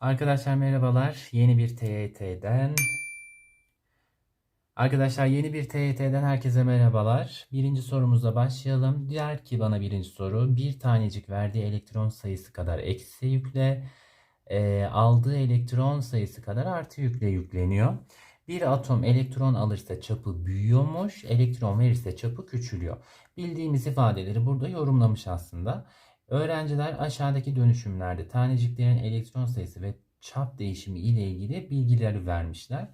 Arkadaşlar merhabalar. Yeni bir TYT'den Arkadaşlar yeni bir TYT'den herkese merhabalar. Birinci sorumuzla başlayalım. Diğer ki bana birinci soru bir tanecik verdiği elektron sayısı kadar eksi yükle e, aldığı elektron sayısı kadar artı yükle yükleniyor. Bir atom elektron alırsa çapı büyüyormuş, elektron verirse çapı küçülüyor. Bildiğimiz ifadeleri burada yorumlamış aslında. Öğrenciler aşağıdaki dönüşümlerde taneciklerin elektron sayısı ve çap değişimi ile ilgili bilgileri vermişler.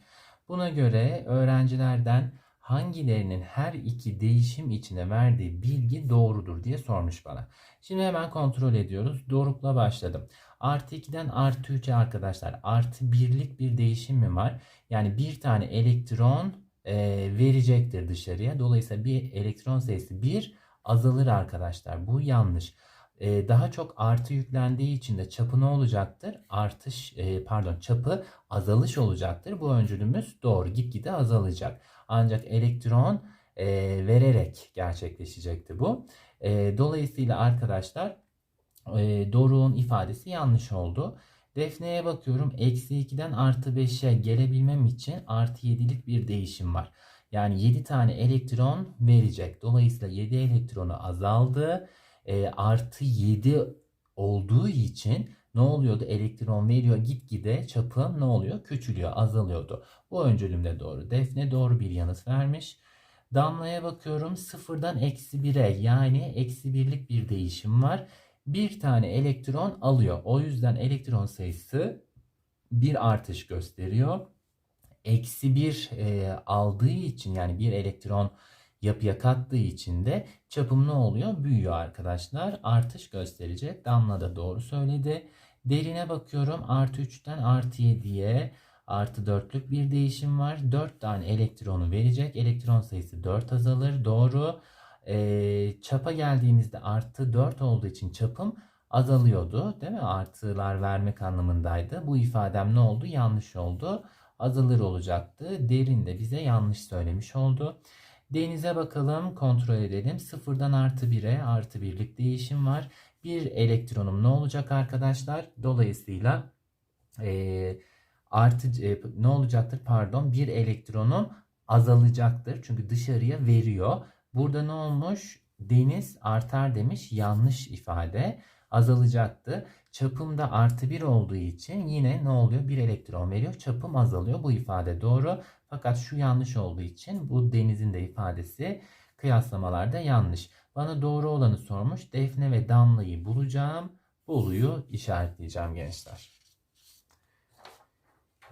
Buna göre öğrencilerden hangilerinin her iki değişim içine verdiği bilgi doğrudur diye sormuş bana. Şimdi hemen kontrol ediyoruz. Doruk'la başladım. Artı 2'den artı 3'e arkadaşlar artı birlik bir değişim mi var? Yani bir tane elektron e, verecektir dışarıya. Dolayısıyla bir elektron sayısı 1 azalır arkadaşlar. Bu yanlış. E, daha çok artı yüklendiği için de çapı ne olacaktır? Artış e, pardon çapı azalış olacaktır. Bu öncülümüz doğru gitgide azalacak. Ancak elektron e, vererek gerçekleşecekti bu. E, dolayısıyla arkadaşlar e, Doruk'un ifadesi yanlış oldu. Defne'ye bakıyorum. Eksi 2'den artı 5'e gelebilmem için artı 7'lik bir değişim var. Yani 7 tane elektron verecek. Dolayısıyla 7 elektronu azaldı. E, artı 7 olduğu için ne oluyordu? Elektron veriyor gitgide çapı ne oluyor? Küçülüyor, azalıyordu. Bu öncülümde doğru. Defne doğru bir yanıt vermiş. Damlaya bakıyorum sıfırdan eksi 1'e yani eksi birlik bir değişim var. Bir tane elektron alıyor. O yüzden elektron sayısı bir artış gösteriyor. Eksi bir e, aldığı için yani bir elektron yapıya kattığı için de çapım ne oluyor? Büyüyor arkadaşlar. Artış gösterecek. Damla da doğru söyledi. Derine bakıyorum. Artı 3'ten artı 7'ye artı 4'lük bir değişim var. 4 tane elektronu verecek. Elektron sayısı 4 azalır. Doğru. Ee, çapa geldiğimizde artı 4 olduğu için çapım azalıyordu. Değil mi? Artılar vermek anlamındaydı. Bu ifadem ne oldu? Yanlış oldu. Azalır olacaktı. Derin de bize yanlış söylemiş oldu. Denize bakalım kontrol edelim. Sıfırdan artı 1'e artı birlik değişim var. Bir elektronum ne olacak arkadaşlar? Dolayısıyla e, artı e, ne olacaktır? Pardon bir elektronum azalacaktır. Çünkü dışarıya veriyor. Burada ne olmuş? Deniz artar demiş. Yanlış ifade. Azalacaktı. Çapımda artı 1 olduğu için yine ne oluyor? Bir elektron veriyor. Çapım azalıyor. Bu ifade doğru. Fakat şu yanlış olduğu için bu denizin de ifadesi kıyaslamalarda yanlış. Bana doğru olanı sormuş. Defne ve Damla'yı bulacağım. Bolu'yu işaretleyeceğim gençler.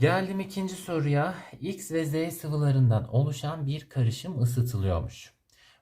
Geldim ikinci soruya. X ve Z sıvılarından oluşan bir karışım ısıtılıyormuş.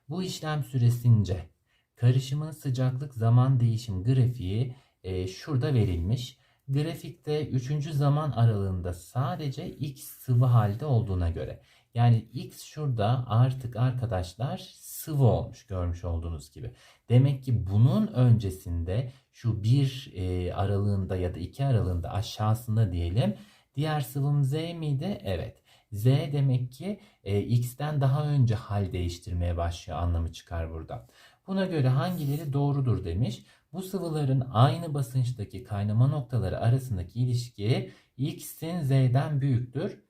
Bu işlem süresince karışımın sıcaklık zaman değişim grafiği e, şurada verilmiş. Grafikte 3. zaman aralığında sadece X sıvı halde olduğuna göre. Yani X şurada artık arkadaşlar sıvı olmuş görmüş olduğunuz gibi. Demek ki bunun öncesinde şu bir e, aralığında ya da iki aralığında aşağısında diyelim. Diğer sıvım Z miydi? Evet. Z demek ki e, X'ten daha önce hal değiştirmeye başlıyor anlamı çıkar burada. Buna göre hangileri doğrudur demiş. Bu sıvıların aynı basınçtaki kaynama noktaları arasındaki ilişki X'in Z'den büyüktür.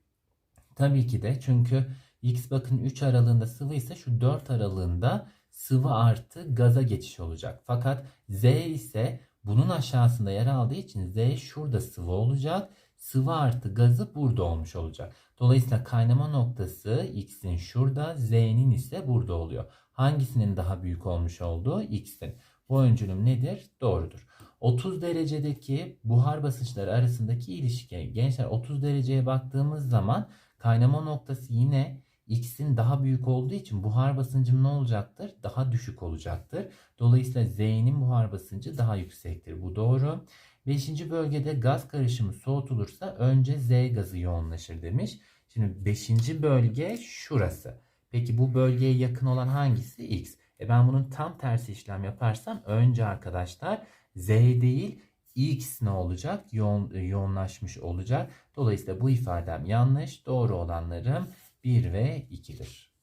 Tabii ki de çünkü X bakın 3 aralığında sıvı ise şu 4 aralığında sıvı artı gaza geçiş olacak. Fakat Z ise bunun aşağısında yer aldığı için Z şurada sıvı olacak. Sıvı artı gazı burada olmuş olacak. Dolayısıyla kaynama noktası X'in şurada, Z'nin ise burada oluyor. Hangisinin daha büyük olmuş olduğu X'in. Bu nedir? Doğrudur. 30 derecedeki buhar basınçları arasındaki ilişki. Gençler 30 dereceye baktığımız zaman kaynama noktası yine X'in daha büyük olduğu için buhar basıncım ne olacaktır? Daha düşük olacaktır. Dolayısıyla Z'nin buhar basıncı daha yüksektir. Bu doğru. Beşinci bölgede gaz karışımı soğutulursa önce Z gazı yoğunlaşır demiş. Şimdi beşinci bölge şurası. Peki bu bölgeye yakın olan hangisi? X. E ben bunun tam tersi işlem yaparsam önce arkadaşlar Z değil X ne olacak? Yoğun, yoğunlaşmış olacak. Dolayısıyla bu ifadem yanlış. Doğru olanlarım 1 ve 2'dir.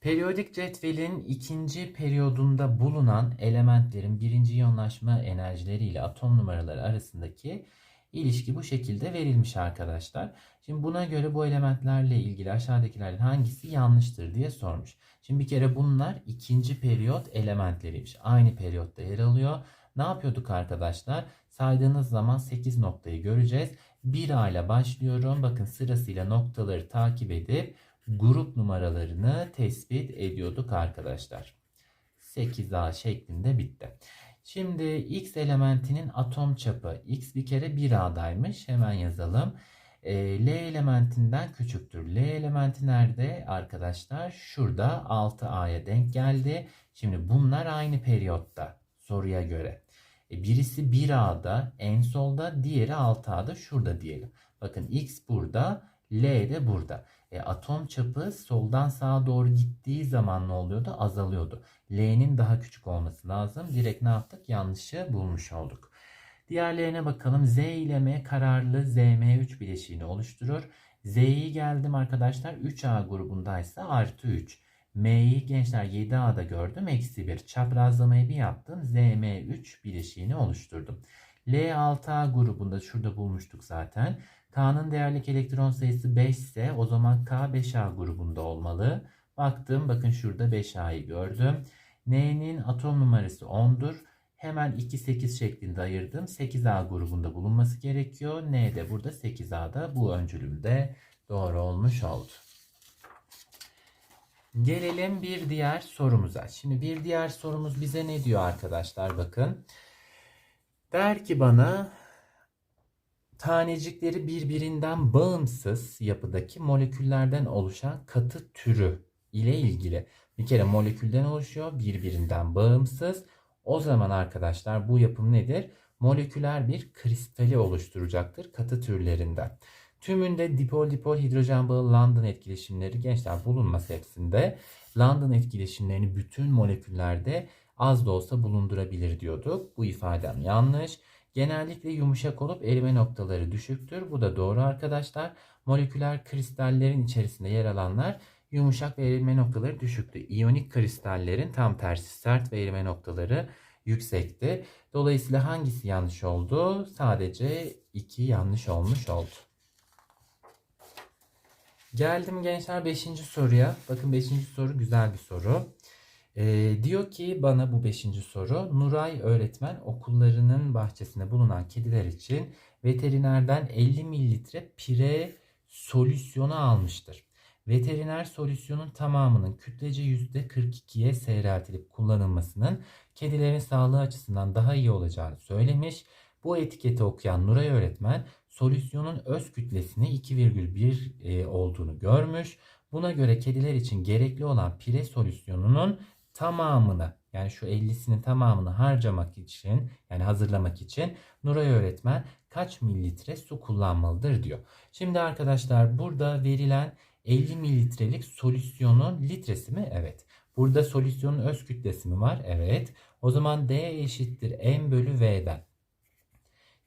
Periyodik cetvelin ikinci periyodunda bulunan elementlerin birinci iyonlaşma enerjileri ile atom numaraları arasındaki ilişki bu şekilde verilmiş arkadaşlar. Şimdi buna göre bu elementlerle ilgili aşağıdakilerden hangisi yanlıştır diye sormuş. Şimdi bir kere bunlar ikinci periyot elementleriymiş. Aynı periyotta yer alıyor. Ne yapıyorduk arkadaşlar? Saydığınız zaman 8 noktayı göreceğiz. 1A ile başlıyorum. Bakın sırasıyla noktaları takip edip grup numaralarını tespit ediyorduk arkadaşlar. 8A şeklinde bitti. Şimdi X elementinin atom çapı X bir kere 1A'daymış. Hemen yazalım. E, L elementinden küçüktür. L elementi nerede arkadaşlar? Şurada 6A'ya denk geldi. Şimdi bunlar aynı periyotta soruya göre. E, birisi 1A'da en solda diğeri 6A'da şurada diyelim. Bakın X burada L de burada. E, atom çapı soldan sağa doğru gittiği zaman ne oluyordu? Azalıyordu. L'nin daha küçük olması lazım. Direkt ne yaptık? Yanlışı bulmuş olduk. Diğerlerine bakalım. Z ile M kararlı ZM3 bileşiğini oluşturur. Z'yi geldim arkadaşlar 3A grubundaysa artı 3. M'yi gençler 7A'da gördüm. Eksi 1. Çaprazlamayı bir yaptım. ZM3 bileşiğini oluşturdum. L6A grubunda şurada bulmuştuk zaten. K'nın değerlik elektron sayısı 5 ise o zaman K 5A grubunda olmalı. Baktım bakın şurada 5A'yı gördüm. N'nin atom numarası 10'dur. Hemen 2 8 şeklinde ayırdım. 8A grubunda bulunması gerekiyor. N de burada 8A'da bu öncülümde doğru olmuş oldu. Gelelim bir diğer sorumuza. Şimdi bir diğer sorumuz bize ne diyor arkadaşlar bakın. Der ki bana tanecikleri birbirinden bağımsız yapıdaki moleküllerden oluşan katı türü ile ilgili. Bir kere molekülden oluşuyor, birbirinden bağımsız. O zaman arkadaşlar bu yapım nedir? Moleküler bir kristali oluşturacaktır katı türlerinden. Tümünde dipol-dipol hidrojen bağı London etkileşimleri gençler bulunması hepsinde. London etkileşimlerini bütün moleküllerde az da olsa bulundurabilir diyorduk. Bu ifadem yanlış. Genellikle yumuşak olup erime noktaları düşüktür. Bu da doğru arkadaşlar. Moleküler kristallerin içerisinde yer alanlar yumuşak ve erime noktaları düşüktü. İyonik kristallerin tam tersi sert ve erime noktaları yüksekti. Dolayısıyla hangisi yanlış oldu? Sadece iki yanlış olmuş oldu. Geldim gençler 5. soruya. Bakın 5. soru güzel bir soru. Ee, diyor ki bana bu 5. soru Nuray öğretmen okullarının bahçesinde bulunan kediler için veterinerden 50 mililitre pire solüsyonu almıştır. Veteriner solüsyonun tamamının kütlece %42'ye seyreltilip kullanılmasının kedilerin sağlığı açısından daha iyi olacağını söylemiş. Bu etiketi okuyan Nuray öğretmen solüsyonun öz kütlesini 2,1 e, olduğunu görmüş. Buna göre kediler için gerekli olan pire solüsyonunun tamamını yani şu 50'sinin tamamını harcamak için yani hazırlamak için Nuray öğretmen kaç mililitre su kullanmalıdır diyor. Şimdi arkadaşlar burada verilen 50 mililitrelik solüsyonun litresi mi? Evet. Burada solüsyonun öz kütlesi mi var? Evet. O zaman D eşittir M bölü V'den.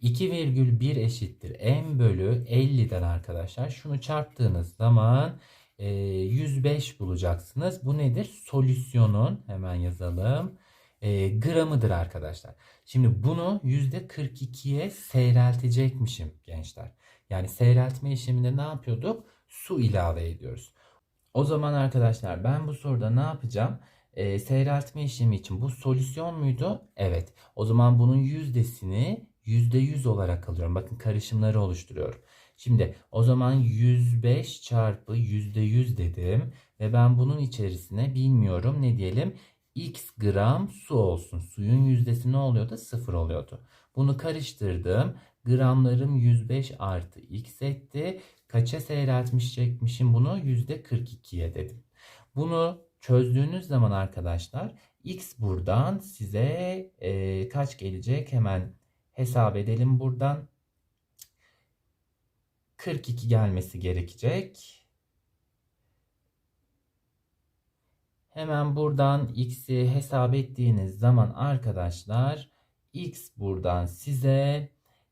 2,1 eşittir M bölü 50'den arkadaşlar. Şunu çarptığınız zaman 105 e, bulacaksınız. Bu nedir? Solüsyonun hemen yazalım. E, gramıdır arkadaşlar. Şimdi bunu %42'ye seyreltecekmişim gençler. Yani seyreltme işleminde ne yapıyorduk? Su ilave ediyoruz. O zaman arkadaşlar ben bu soruda ne yapacağım? E, seyreltme işlemi için bu solüsyon muydu? Evet. O zaman bunun yüzdesini %100 olarak alıyorum. Bakın karışımları oluşturuyorum. Şimdi o zaman 105 çarpı %100 dedim. Ve ben bunun içerisine bilmiyorum ne diyelim x gram su olsun. Suyun yüzdesi ne oluyordu? Sıfır oluyordu. Bunu karıştırdım. Gramlarım 105 artı x etti. Kaça seyreltmişecekmişim bunu? %42'ye dedim. Bunu çözdüğünüz zaman arkadaşlar x buradan size e, kaç gelecek? Hemen hesap edelim buradan. 42 gelmesi gerekecek. Hemen buradan x'i hesap ettiğiniz zaman arkadaşlar x buradan size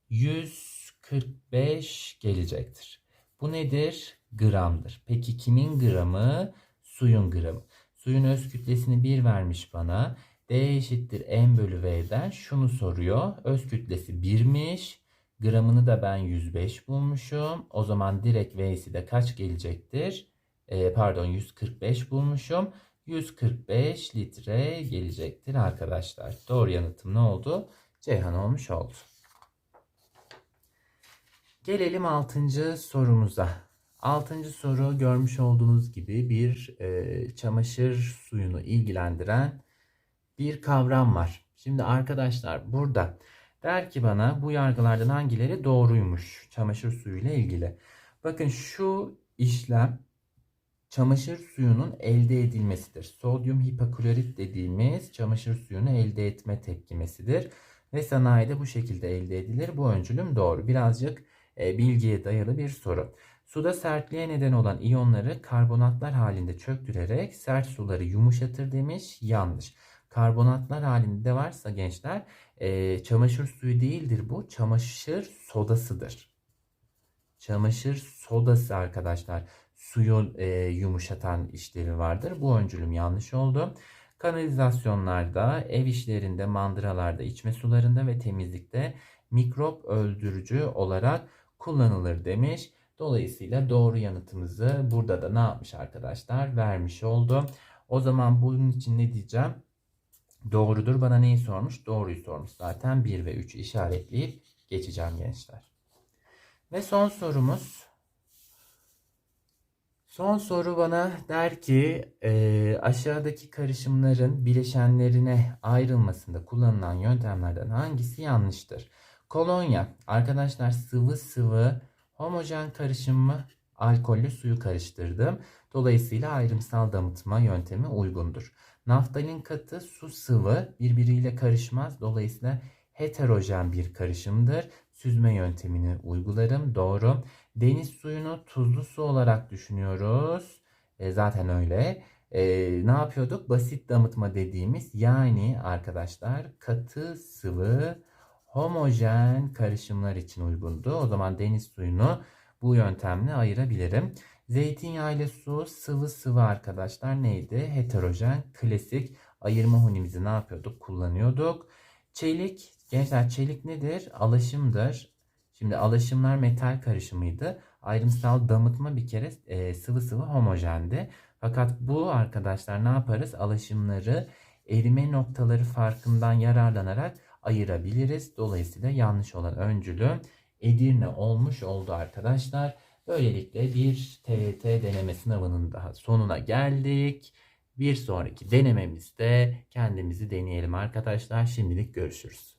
145 gelecektir. Bu nedir? Gramdır. Peki kimin gramı? Suyun gramı. Suyun öz kütlesini 1 vermiş bana. D eşittir M bölü V'den şunu soruyor. Öz kütlesi 1'miş. Gramını da ben 105 bulmuşum. O zaman direkt V'si de kaç gelecektir? Ee, pardon 145 bulmuşum. 145 litre gelecektir arkadaşlar. Doğru yanıtım ne oldu? Ceyhan olmuş oldu. Gelelim 6. sorumuza. 6. soru görmüş olduğunuz gibi bir e, çamaşır suyunu ilgilendiren bir kavram var. Şimdi arkadaşlar burada der ki bana bu yargılardan hangileri doğruymuş çamaşır suyu ile ilgili. Bakın şu işlem çamaşır suyunun elde edilmesidir. Sodyum hipoklorit dediğimiz çamaşır suyunu elde etme tepkimesidir. Ve sanayide bu şekilde elde edilir. Bu öncülüm doğru. Birazcık e, bilgiye dayalı bir soru. Suda sertliğe neden olan iyonları karbonatlar halinde çöktürerek sert suları yumuşatır demiş. Yanlış. Karbonatlar halinde varsa gençler e, çamaşır suyu değildir bu. Çamaşır sodasıdır. Çamaşır sodası arkadaşlar suyu e, yumuşatan işlevi vardır. Bu öncülüm yanlış oldu. Kanalizasyonlarda, ev işlerinde, mandıralarda, içme sularında ve temizlikte mikrop öldürücü olarak kullanılır demiş. Dolayısıyla doğru yanıtımızı burada da ne yapmış arkadaşlar? Vermiş oldu. O zaman bunun için ne diyeceğim? Doğrudur. Bana neyi sormuş? Doğruyu sormuş. Zaten 1 ve 3 işaretleyip geçeceğim gençler. Ve son sorumuz. Son soru bana der ki e, aşağıdaki karışımların bileşenlerine ayrılmasında kullanılan yöntemlerden hangisi yanlıştır? Kolonya arkadaşlar sıvı sıvı homojen karışım mı? Alkollü suyu karıştırdım. Dolayısıyla ayrımsal damıtma yöntemi uygundur. Naftalin katı su sıvı birbiriyle karışmaz. Dolayısıyla heterojen bir karışımdır. Süzme yöntemini uygularım. Doğru. Deniz suyunu tuzlu su olarak düşünüyoruz. E, zaten öyle. E, ne yapıyorduk? Basit damıtma dediğimiz yani arkadaşlar katı sıvı homojen karışımlar için uygundu. O zaman deniz suyunu bu yöntemle ayırabilirim. Zeytinyağı ile su sıvı sıvı arkadaşlar neydi? Heterojen, klasik ayırma hunimizi ne yapıyorduk? Kullanıyorduk. Çelik, gençler çelik nedir? Alaşımdır. Şimdi alaşımlar metal karışımıydı. Ayrımsal damıtma bir kere e, sıvı sıvı homojendi. Fakat bu arkadaşlar ne yaparız? Alaşımları erime noktaları farkından yararlanarak ayırabiliriz. Dolayısıyla yanlış olan öncülü Edirne olmuş oldu arkadaşlar. Böylelikle bir TYT deneme sınavının daha sonuna geldik. Bir sonraki denememizde kendimizi deneyelim arkadaşlar. Şimdilik görüşürüz.